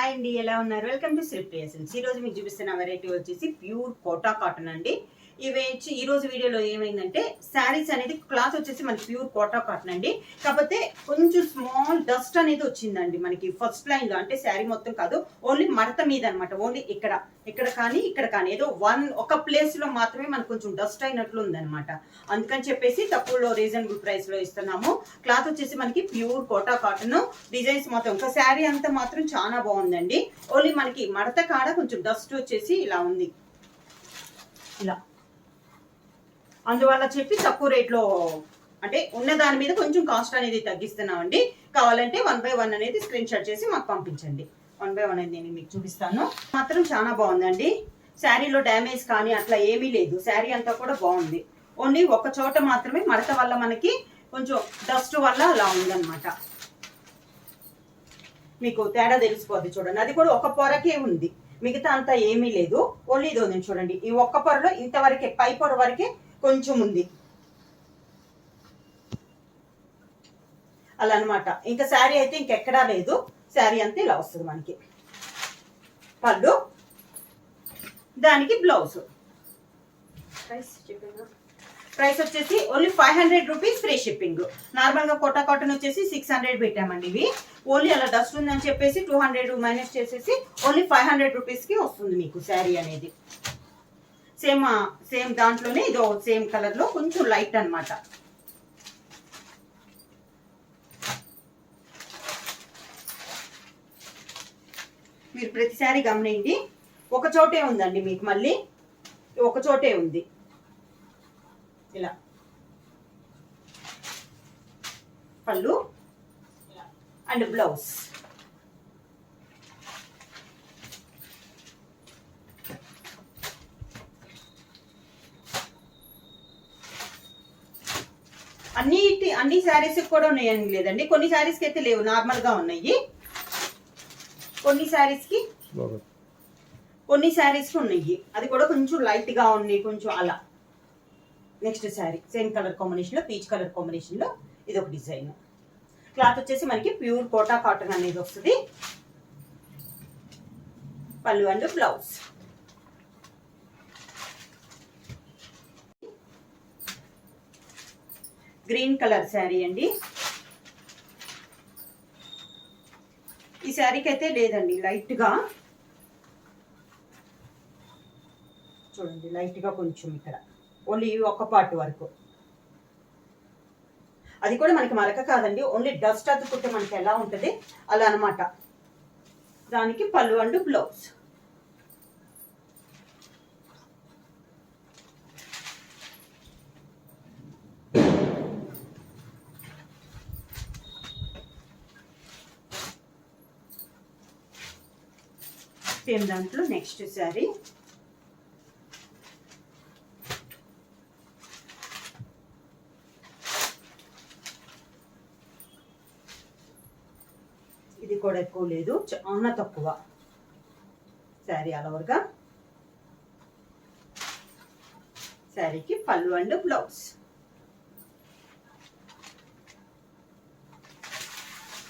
Hi అండి ఎలా ఉన్నారు? వెల్కమ్ టు శ్రీ ప్రియసన్స్ ఈరోజు మీకు చూపిస్తున్న వెరైటీ వచ్చేసి ప్యూర్ కోటా కాటన్ అండి. ఇవి వచ్చి ఈ రోజు వీడియోలో ఏమైందంటే శారీస్ అనేది క్లాత్ వచ్చేసి మనకి ప్యూర్ కోటా కాటన్ అండి. కాకపోతే కొంచెం స్మాల్ డస్ట్ అనేది వచ్చిందండి మనకి ఫస్ట్ లైన్లో. అంటే శారీ మొత్తం కాదు ఓన్లీ మడత మీద అనమాట ఓన్లీ ఇక్కడ ఇక్కడ కానీ ఇక్కడ కానీ. ఏదో వన్ ఒక ప్లేస్లో మాత్రమే మనకు కొంచెం డస్ట్ అయినట్లు ఉందనమాట అందుకని చెప్పేసి తక్కువలో రీజనబుల్ ప్రైస్లో ఇస్తున్నాము. క్లాత్ వచ్చేసి మనకి ప్యూర్ కోటా కాటన్. డిజైన్స్ మొత్తం ఇంకా శారీ అంతా మాత్రం చాలా బాగుందండి. ఓన్లీ మనకి మడత కాడ కొంచెం డస్ట్ వచ్చేసి ఇలా ఉంది. ఇలా. అందువల్ల చెప్పి తక్కువ రేట్లో అంటే ఉన్న దాని మీద కొంచెం కాస్ట్ అనేది తగ్గిస్తున్నామండి. కావాలంటే వన్ బై వన్ అనేది స్క్రీన్ షాట్ చేసి మాకు పంపించండి. వన్ బై వన్ అనేది నేను మీకు చూపిస్తాను. మాత్రం చాలా బాగుందండి. శారీలో డ్యామేజ్ కానీ అట్లా ఏమీ లేదు. శారీ అంతా కూడా బాగుంది. ఓన్లీ ఒక చోట మాత్రమే మడత వల్ల మనకి కొంచెం డస్ట్ వల్ల అలా ఉందన్నమాట. మీకు తేడా తెలిసిపోద్ది చూడండి. అది కూడా ఒక పొరకే ఉంది. మిగతా అంతా ఏమీ లేదు. ఓన్లీ ఇది ఉంది చూడండి. ఈ ఒక్క పొరలో ఇంతవరకే పై పొర వరకే కొంచెం ఉంది అలా అనమాట ఇంకా శారీ అయితే ఇంకెక్కడా లేదు. శారీ అంతా ఇలా వస్తుంది మనకి. పళ్ళు. దానికి బ్లౌజ్. ప్రైస్ వచ్చేసి only five hundred rupees free shipping నార్మల్గా కోటా కాటన్ వచ్చేసి సిక్స్ హండ్రెడ్ పెట్టామండి ఇవి. ఓన్లీ అలా డస్ట్ ఉందని చెప్పేసి టూ హండ్రెడ్ మైనస్ చేసేసి ఓన్లీ ఫైవ్ హండ్రెడ్ రూపీస్కి వస్తుంది మీకు శారీ అనేది. సేమ్ సేమ్ దాంట్లోనే ఇదో సేమ్ కలర్లో కొంచెం లైట్ అన్నమాట. మీరు ప్రతిసారి గమనిండి ఒక చోటే ఉందండి మీకు మళ్ళీ ఒక చోటే ఉంది. ఇలా. పళ్ళు. And blouse. అన్ని అన్ని శారీస్ కూడా ఉన్నాయని లేదండి. కొన్ని శారీస్కి అయితే లేవు నార్మల్గా ఉన్నాయి. కొన్ని శారీస్కి కొన్ని శారీస్ ఉన్నాయి. అది కూడా కొంచెం లైట్గా ఉన్నాయి కొంచెం అలా. నెక్స్ట్ శారీ సేమ్ కలర్ కాంబినేషన్లో పీచ్ కలర్ కాంబినేషన్లో ఇది ఒక డిజైన్ క్లాత్ వచ్చేసి మనకి ప్యూర్ కోటా కాటన్ అనేది వస్తుంది. పళ్ళు and blouse green colour sari అండి. ఈ శారీకి అయితే లేదండి లైట్గా. చూడండి లైట్గా కొంచెం ఇక్కడ. ఓన్లీ ఒక పార్ట్ వరకు. అది కూడా మనకి మరక కాదండి ఓన్లీ డస్ట్ అతుక్కుంటే మనకి ఎలా ఉంటుంది? అలా అనమాట దానికి పళ్ళు అండ్ బ్లౌజ్. సేమ్ దాంట్లో నెక్స్ట్ శారీ ఇది కూడా ఎక్కువ లేదు చాలా తక్కువ శారీ అలవర్గా శారీకి పళ్ళు అండ్ బ్లౌజ్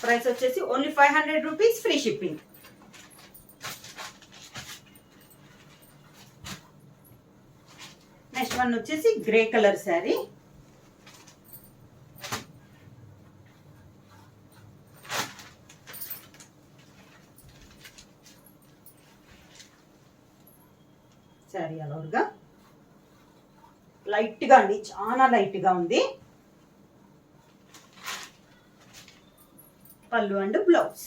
ప్రైస్ వచ్చేసి only five hundred rupees free shipping next one వచ్చేసి గ్రే కలర్ శారీ శారీ అలవర్గా లైట్గా అండి చాలా లైట్గా ఉంది. పళ్ళు and blouse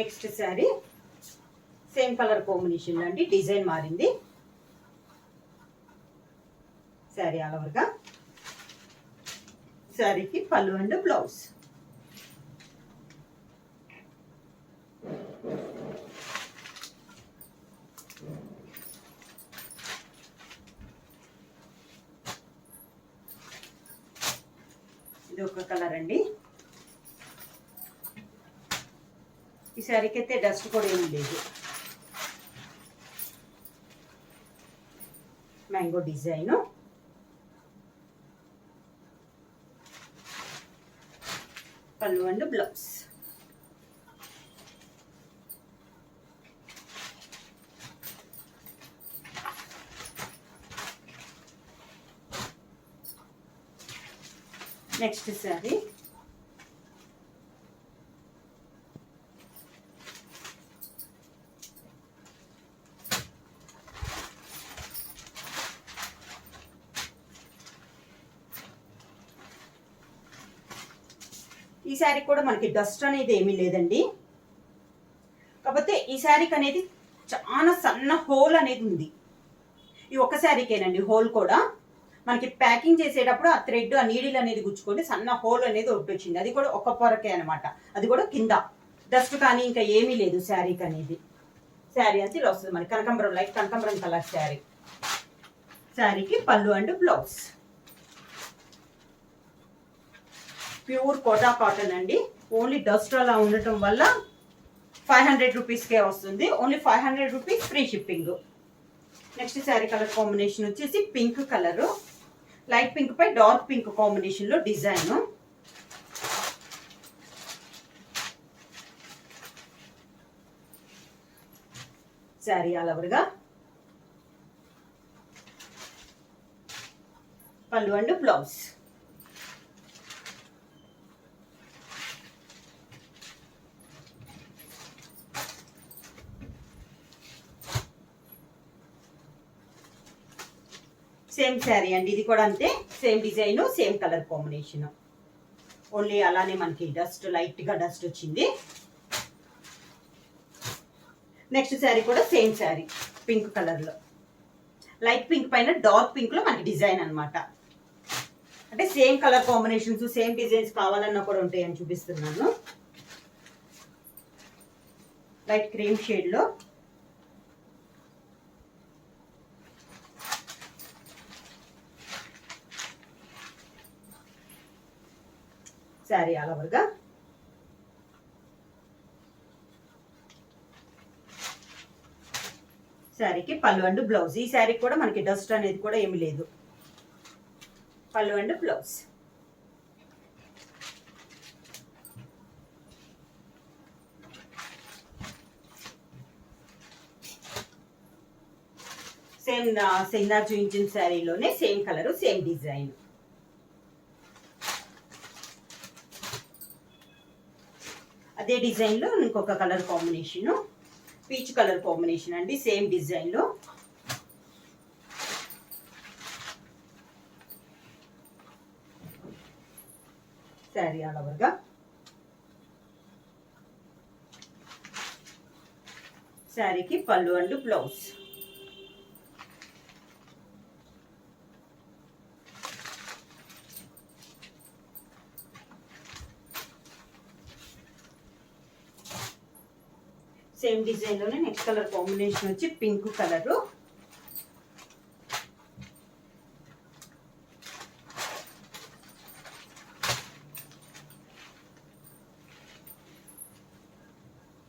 next sari. Same colour combination అండి డిజైన్ మారింది. శారీ ఆల్ ఓవర్గా శారీకి పళ్ళు అండ్ బ్లౌజ్. ఇది ఒక కలర్ అండి. ఈ శారీకి అయితే డస్ట్ కూడా ఏమి లేదు. Mango design. పళ్ళు and blouse. Next sari sari కూడా మనకి డస్ట్ అనేది ఏమీ లేదండి. కాకపోతే ఈ శారీకి అనేది చాలా సన్న హోల్ అనేది ఉంది. ఈ ఒక్క శారీకేనండి హోల్ కూడా. మనకి ప్యాకింగ్ చేసేటప్పుడు ఆ థ్రెడ్ ఆ నీడిల్ అనేది గుచ్చుకొని సన్న హోల్ అనేది ఒకటి వచ్చింది. అది కూడా ఒక పొరకే అనమాట అది కూడా కింద. డస్ట్ కానీ ఇంకా ఏమీ లేదు శారీకి అనేది. శారీ అంతా ఇలా వస్తుంది మనకి. కనకంబరం లైట్ కనకంబరం కలర్ శారీ. శారీకి పళ్ళు and blouse. Pure Kota cotton అండి. ఓన్లీ డస్ట్ అలా ఉండటం వల్ల ఫైవ్ హండ్రెడ్ రూపీస్కే వస్తుంది. Only five hundred rupees free shipping. Next sari colour combination వచ్చేసి పింక్ కలరు. లైట్ పింక్ పై డార్క్ పింక్ కాంబినేషన్లో డిజైను డిజైన్. శారీ అలవరుగా పళ్ళు అండ్ బ్లౌజ్. సేమ్ శారీ అండి. ఇది కూడా అంతే. Same design same colour combination only అలానే మనకి డస్ట్ లైట్గా డస్ట్ వచ్చింది. నెక్స్ట్ శారీ కూడా సేమ్ శారీ పింక్ కలర్లో. లైట్ పింక్ పైన డార్క్ పింక్లో మనకి డిజైన్ అనమాట అంటే same colour combinations same designs కావాలన్నా కూడా ఉంటాయని చూపిస్తున్నాను. Light cream shade sari all ఓవర్గా శారీకి పళ్ళు అండ్ బ్లౌజ్. ఈ శారీ కూడా మనకి డస్ట్ అనేది కూడా ఏమి లేదు. పళ్ళు అండ్ బ్లౌజ్. సేమ్ సేందా uh, చూపించిన శారీలోనే సేమ్ కలరు సేమ్ డిజైన్ అదే డిజైన్లో ఇంకొక colour combination peach colour combination అండి సేమ్ డిజైన్లో. శారీ ఆల్ ఓవర్గా. శారీకి పళ్ళు అండ్ బ్లౌజ్. సేమ్ డిజైన్లోనే నెక్స్ట్ కలర్ కాంబినేషన్ వచ్చి pink colour.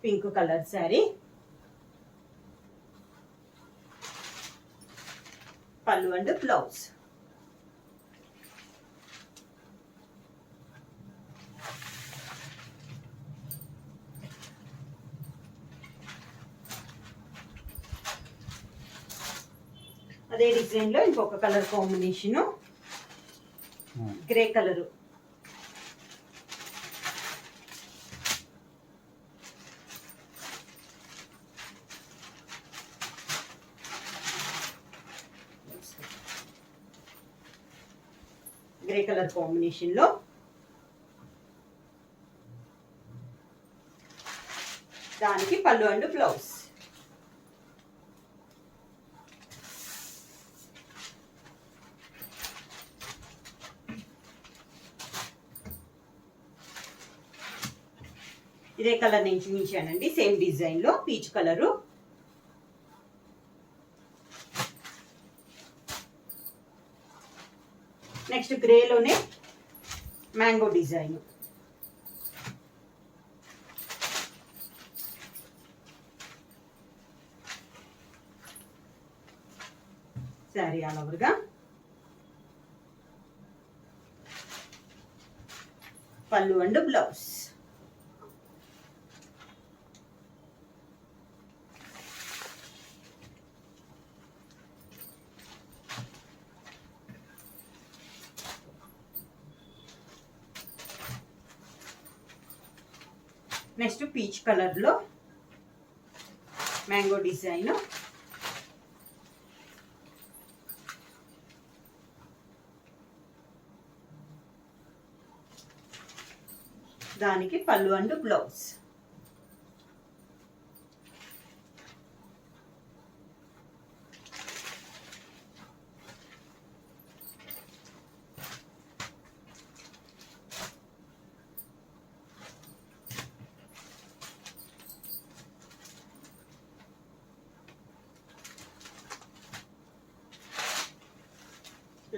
Pink colour sari. పళ్ళు అండ్ బ్లౌజ్. అదే డిజైన్లో ఇంకొక colour combination grey colour. Grey colour కాంబినేషన్లో దానికి పళ్ళు అండ్ బ్లౌజ్. ఇదే కలర్ నేను చూపించానండి సేమ్ డిజైన్లో పీచ్ కలరు. నెక్స్ట్ గ్రేలోనే మ్యాంగో డిజైన్. శారీ ఆల్ ఓవర్గా. పళ్ళు అండ్ బ్లౌజ్. నెక్స్ట్ పీచ్ కలర్లో మ్యాంగో డిజైన్. దానికి పళ్ళు అండ్ బ్లౌజ్.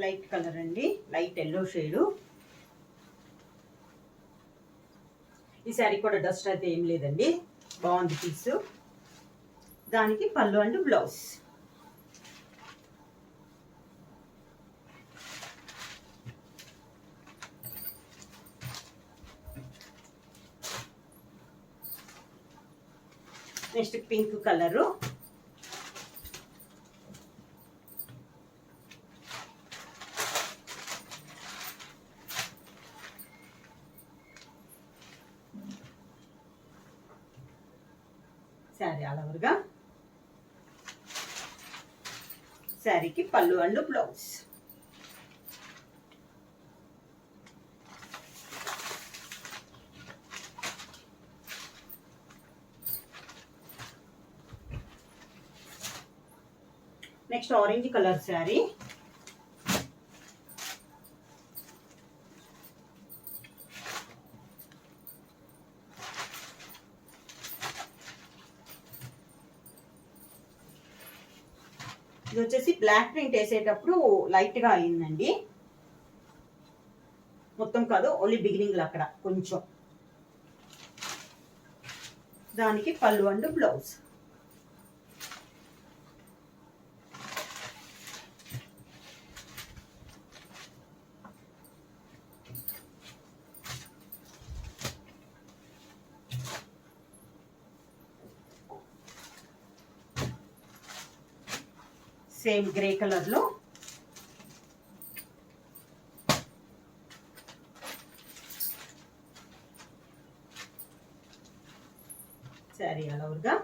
లైట్ కలర్ అండి. Light yellow shade. ఈ శారీ కూడా డస్ట్ అయితే ఏం లేదండి. బాగుంది పీసు. దానికి పళ్ళు and blouse. Next pink colour. Sari శారీకి పళ్ళు and blouse. Next orange colour sari. ఇది వచ్చేసి బ్లాక్ ప్రింట్ వేసేటప్పుడు లైట్గా అయిందండి. మొత్తం కాదు ఓన్లీ బిగినింగ్లో అక్కడ కొంచెం. దానికి పళ్ళు అండ్ బ్లౌజ్ సేమ్ గ్రే కలర్లో సారీ శారీ అలవర్గా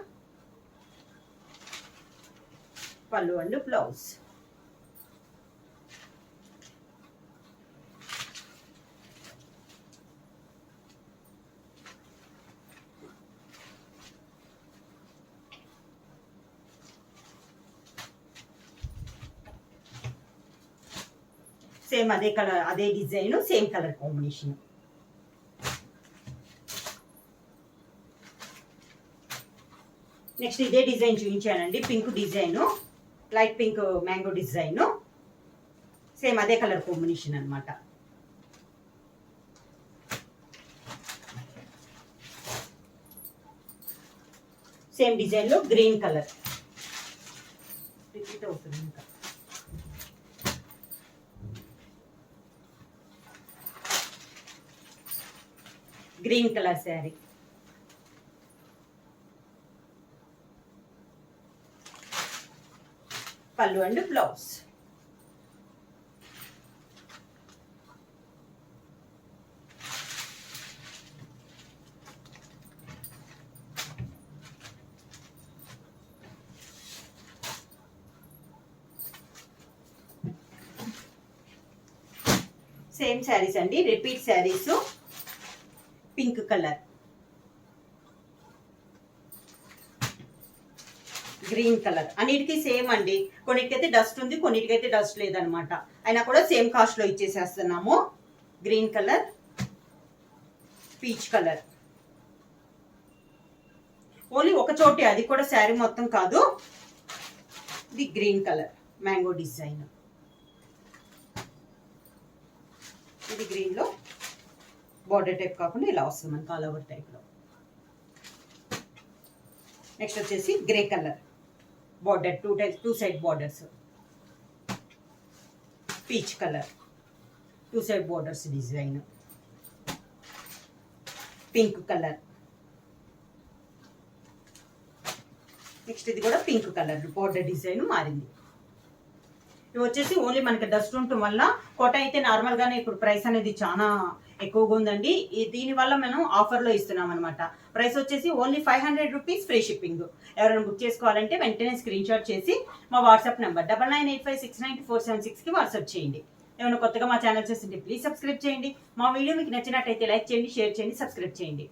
పళ్ళు అండ్ బ్లౌజ్. సేమ్ అదే కలర్ అదే design same colour combination next ఇదే design చూపించానండి. Pink design light pink mango design same అదే కలర్ కాంబినేషన్ అనమాట సేమ్ డిజైన్లో గ్రీన్ కలర్ రిపీట్ అవుతుంది ఇంకా. Green colour sari. పళ్ళు అండ్ బ్లౌజ్. సేమ్ శారీస్ అండి repeat saris pink colour. Green colour. అన్నిటికీ same అండి. కొన్నిటికైతే డస్ట్ ఉంది కొన్నిటికైతే డస్ట్ లేదనమాట. అయినా కూడా సేమ్ కాస్ట్లో ఇచ్చేసేస్తున్నాము. Green colour peach colour. Only ఒక చోటే అది కూడా శారీ మొత్తం కాదు. ఇది గ్రీన్ కలర్ మ్యాంగో డిజైన్. ఇది గ్రీన్లో. బార్డర్ టైప్ కాకుండా ఇలా వస్తుంది మనకి ఆల్ ఓవర్ టైప్లో నెక్స్ట్ వచ్చేసి grey colour border two type two side borders peach colour two side borders design pink colour next ఇది కూడా పింక్ కలర్ బార్డర్ డిజైన్ మారింది. ఇవి వచ్చేసి ఓన్లీ మనకి డస్ట్ ఉండటం వల్ల కోట అయితే నార్మల్గానే ఇప్పుడు ప్రైస్ అనేది చాలా ఎక్కువగా ఉందండి. ఈ దీనివల్ల మనం ఆఫర్లో ఇస్తున్నాం అనమాట ప్రైస్ వచ్చేసి only five hundred rupees free shipping ఎవరైనా బుక్ చేసుకోవాలంటే వెంటనే స్క్రీన్ షాట్ చేసి మా WhatsApp number double nine eight five six nine four seven సిక్స్కి వాట్సాప్ చేయండి. ఏమైనా కొత్తగా మా ఛానల్ చేస్తుంటే ప్లీజ్ సబ్స్క్రైబ్ చేయండి. మా వీడియో మీకు నచ్చినట్టయితే లైక్ చేయండి షేర్ చేయండి సబ్స్క్రైబ్ చేయండి.